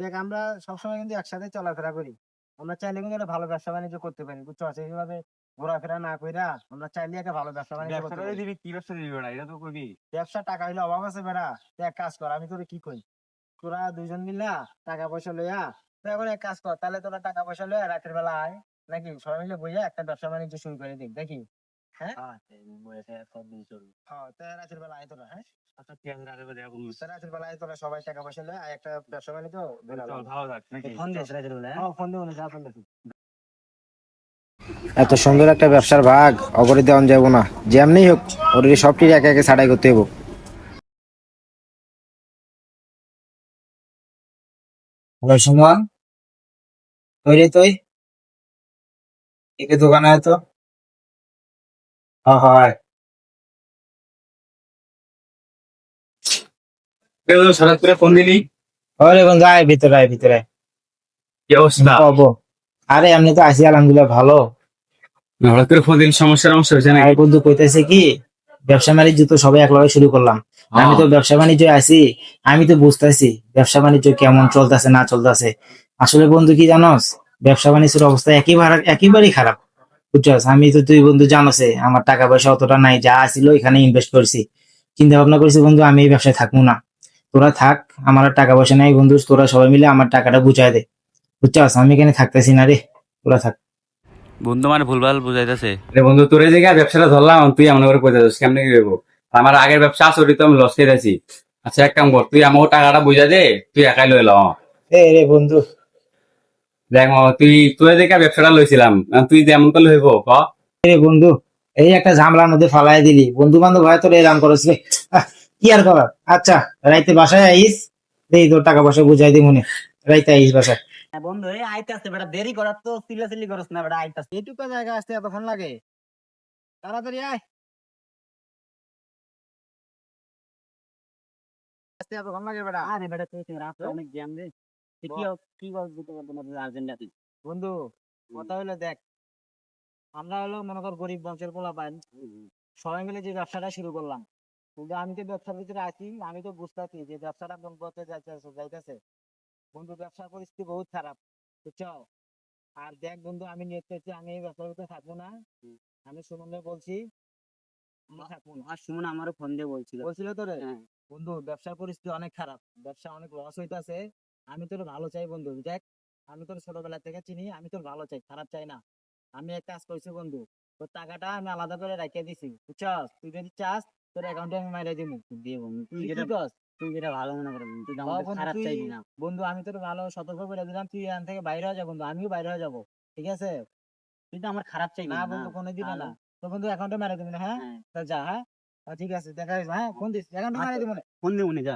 দেখ আমরা সবসময় কিন্তু একসাথে চলাফেরা করি। আমরা চাইলে কিন্তু একটা ভালো ব্যবসা বাণিজ্য করতে পারি বুঝছ? সেইভাবে ঘোরাফেরা না কইরা আমরা চাইলে একটা ভালো ব্যবসা বাণিজ্য করতে দিবি কি ব্যবসা দিবি বেটা? এটা তো করবি ব্যবসা টাকা হইলে অভাব আছে বেড়া তুই এক কাজ কর আমি তোরে কি কই? তোরা দুইজন মিলা টাকা পয়সা লইয়া তুই এখন এক কাজ কর তাহলে তোরা টাকা পয়সা লইয়া রাতের বেলা আয় নাকি? সবাই মিলে বইয়া একটা ব্যবসা বাণিজ্য শুরু করে দিক দেখি? হ্যাঁ? হ্যাঁ রাতের বেলা আয় তোরা হ্যাঁ? আচ্ছা রাতের বেলা আয় তোরা সবাই টাকা পয়সা একটা ব্যবসা বাণিজ্য ফোন দিস রাতের বেলা হ্যাঁ? ফোন দেবো না যা ফোন এত সুন্দর একটা ব্যবসার ভাগ অগরে দেওয়া যাব না। যেমনি হোক ওর সবটি একে একে ছাড়াই করতে হব হ্যালো সুমন। তুই রে তুই? একে দোকানে আয় তো। হ্যাঁ। হঠাৎ করে ফোন দিলি? ওরে বন্ধু আয় ভিতরে আয় ভিতরে। কি অবস্থা? হব আরে এমনি তো আছি আলহামদুলিল্লাহ ভালো। হঠাৎ করে ফোন দিলি সমস্যা সমস্যা হয়েছে আর বন্ধু কইতেছে কি ব্যবসা বাণিজ্য তো সবাই একলগে শুরু করলাম। আমি তো ব্যবসা বাণিজ্য আছি আমি তো বুঝতেছি ব্যবসা বাণিজ্য কেমন চলতেছে না চলতেছে। আসলে বন্ধু কি জানোস ব্যবসা বাণিজ্যের অবস্থা একেবারে একেবারেই খারাপ। বুঝছস? আমি তো তুই বন্ধু জানোসে আমার টাকা পয়সা অতটা নাই যা আসিল এখানে ইনভেস্ট করছি। চিন্তা ভাবনা করছি বন্ধু আমি এই ব্যবসায় থাকব না। তোরা থাক আমার টাকা পয়সা নাই বন্ধু তোরা সবাই মিলে আমার টাকাটা বুঝাই দে। বুঝছস? আমি এখানে থাকতেছি না রে তোরা থাক। বন্ধু মানে ভুলভাল বুঝাইতেছে। রে বন্ধু তোর এই জায়গায় ব্যবসাটা ধরলাম তুই এমন করে কইতে যাস কেমনে কি করব আমার আগের ব্যবসা আছে ওটি তো আমি লস খেয়ে আছি আচ্ছা এক কাম কর তুই আমাকে টাকাটা বুঝা দে তুই একাই লই ল। এ রে বন্ধু দেখ তুই তোর দেখে ব্যবসাটা লইছিলাম তুই যেমন করলে হইব ক? বন্ধু এই একটা ঝামেলার মধ্যে ফালাই দিলি। বন্ধু বান্ধব হয় তোর এরাম করস কি আর করার? আচ্ছা রাইতে বাসায় আইস দেই তোর টাকা পয়সা বুঝাই দি মনে। রাইতে আইস বাসায়। হ্যাঁ বন্ধু এই আইতে আসতে বেটা। দেরি করার তো চিল্লাচিল্লি করস না বেটা আইতে আসতে এইটুকু জায়গা আসতে এতক্ষণ লাগে? তাড়াতাড়ি আয়। আসতে এতক্ষণ লাগে বেটা। আরে বেটা তুই রাস্তা অনেক জ্যাম রে। কি বন্ধু কথা হলো দেখ আমরা হলো মনে কর গরিব বংশের পোলা পাইন সবাই মিলে যে ব্যবসাটা শুরু করলাম কিন্তু আমি তো ব্যবসার ভিতরে আছি আমি তো বুঝতেছি যে ব্যবসাটা কোন পথে যাইতেছে যাইতেছে। বন্ধু ব্যবসার পরিস্থিতি বহুত খারাপ বুঝছ? আর দেখ বন্ধু আমি নিয়ত করছি আমি এই ব্যবসার ভিতরে থাকব না। আমি সুমনকে বলছি আর সুমন আমারও ফোন দিয়ে বলছিল। বলছিল তোরে? হ্যাঁ। বন্ধু ব্যবসার পরিস্থিতি অনেক খারাপ ব্যবসা অনেক লস হইতাছে। আমি তোর ভালো চাই বন্ধু। দেখ আমি তোর ছোটবেলা থেকে চিনি আমি তোর ভালো চাই খারাপ চাই না। আমি এক কাজ করছি বন্ধু তোর টাকাটা আমি আলাদা করে রেখে দিছি বুঝছস? তুই যদি চাস তোর অ্যাকাউন্টে আমি মাইরে দিব বন্ধু তুই যেটা কস তুই যেটা ভালো মনে কর তুই খারাপ চাইবি না। বন্ধু আমি তোর ভালো সতর্ক করে দিলাম তুই এখান থেকে বাইরে হয়ে যা বন্ধু আমিও বাইরে হয়ে যাব ঠিক আছে? তুই তো আমার খারাপ চাইবি না বন্ধু কোনো দিবে তাহলে? না তো বন্ধু অ্যাকাউন্টে মারে দিবি না হ্যাঁ? হ্যাঁ। তা যা হ্যাঁ? ঠিক আছে দেখা হ্যাঁ? ফোন দিস অ্যাকাউন্টে আচ্ছা। দিব না। ফোন দিয়ে উনি যা।